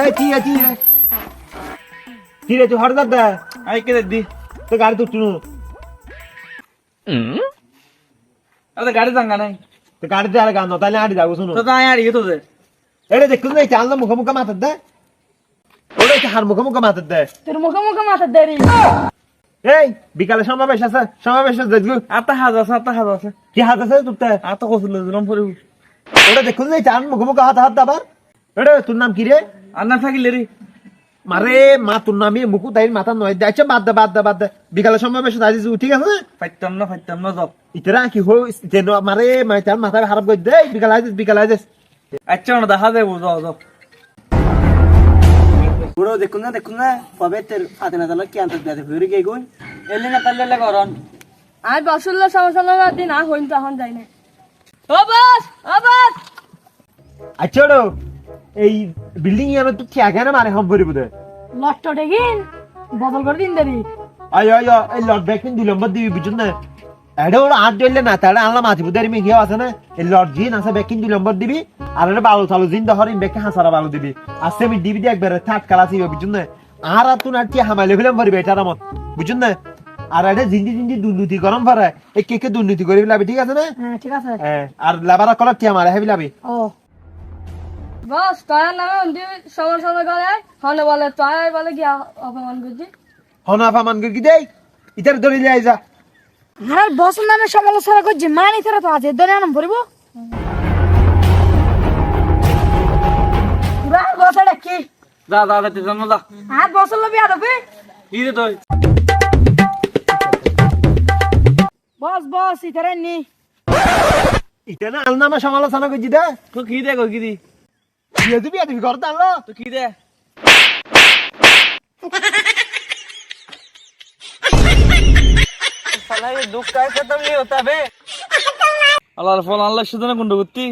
এই কি রে কি রে? কি রে তুই হঠাৎ দে? আই কে দি? তো গাড়ি তো টুনু। আরে গাড়ি জাঙ্গা নাই। তো গাড়ি দে আর গান তাহলে আড়ি যাব শুনো। তো তাই ইয়ে তো দে এটা দেখুন না চাল না মুখে মুখে মাথার দে। ওটা কি হার মুখে মুখে মাথার দে। তোর মুখে মুখে মাথা দেরি এই বিকালে সমাবেশ আছে সমাবেশ আছে দেখবি। আতা হাজ আছে আতা হাজ আছে। কি হাত আছে তোরতে? আতা কছিল জুলম পরে ওটা দেখুন না চাল মুখে মুখে হাত হাত দাবার এটা তোর নাম কি রে? আর না থাকিলে রে। মারে মা তোর নামই মুকু তাই মাথা নয় দে। আচ্ছা বাদ দে বাদ দে বাদ দে। বিকালে সমাবেশ আছে আজিজ ঠিক আছে? ফাইতাম না ফাইতাম না যাও। ইতরা কি হো যেন মারে মানে তার মাথা খারাপ করে দে। বিকাল আইছিস বিকাল আইছিস। আচ্ছা না দেখা যাব যাও যাও। বুড়ো দেখুন না দেখুন না কবে তোর ফাতে না তাহলে কি আনতে দেয় ঘুরে গুণ এলে না তাহলে করন আর বসুল্লা দিন আর হইন তখন যাই না ও বাস ও বাস। আচ্ছা এই বিল্ডিং এর তো ঠিক না মানে হম পরিব দে লট্ট দেখিন বদল করে দিন দেরি। আয় আয় এই লট ব্যাক দিল নম্বর দিবি বুঝুন না? এটা ওরা আট দিলে না তাহলে আনলাম মাছি বুদারি মে গিয়ে আছে না? এই লট জিন আছে ব্যাকিং দুই নম্বর দিবি। আর এটা বালু চালু জিন দহর ইন ব্যাকে হাসারা বালু দিবি। আজকে আমি দিবি দিয়ে একবারে থাক কালা ছিল বুঝুন না? আর আর তুই আর কি হামাইলে ফেলাম পারবি এটার মত বুঝুন না? আর এটা জিন্দি জিন্দি দুর্নীতি গরম পারে এই কে কে দুর্নীতি করে ফেলাবি ঠিক আছে না? হ্যাঁ ঠিক আছে। হ্যাঁ, আর লেবারা কলার কি আমার হেবি লাবি ও। বস তার নামে উন্দি সমস্যা করে। হলে বলে তাই বলে কি অপমান করছি? হনাফা মান কি দেই? ইতার ধরে লিয়ে যা আর বস নামে সমালোচনা করছি। মানি তারা তো আছে দনে নাম ভরিব বসাটা কি? যা যা যাইতে জান যা। আর বসল লবি আদবে কি রে তুই? বস বস ইতারে নি। ইতা না আলনামা সমালোচনা করছি দে। তো কি দে কই কি দি? বিয়ে দিবি আর ঘর টানলো তো কি দে সালা দুঃখ কাজ খতম নি হতা বে আল্লাহর ফল আল্লাহর সাথে না গুন্ডু করতি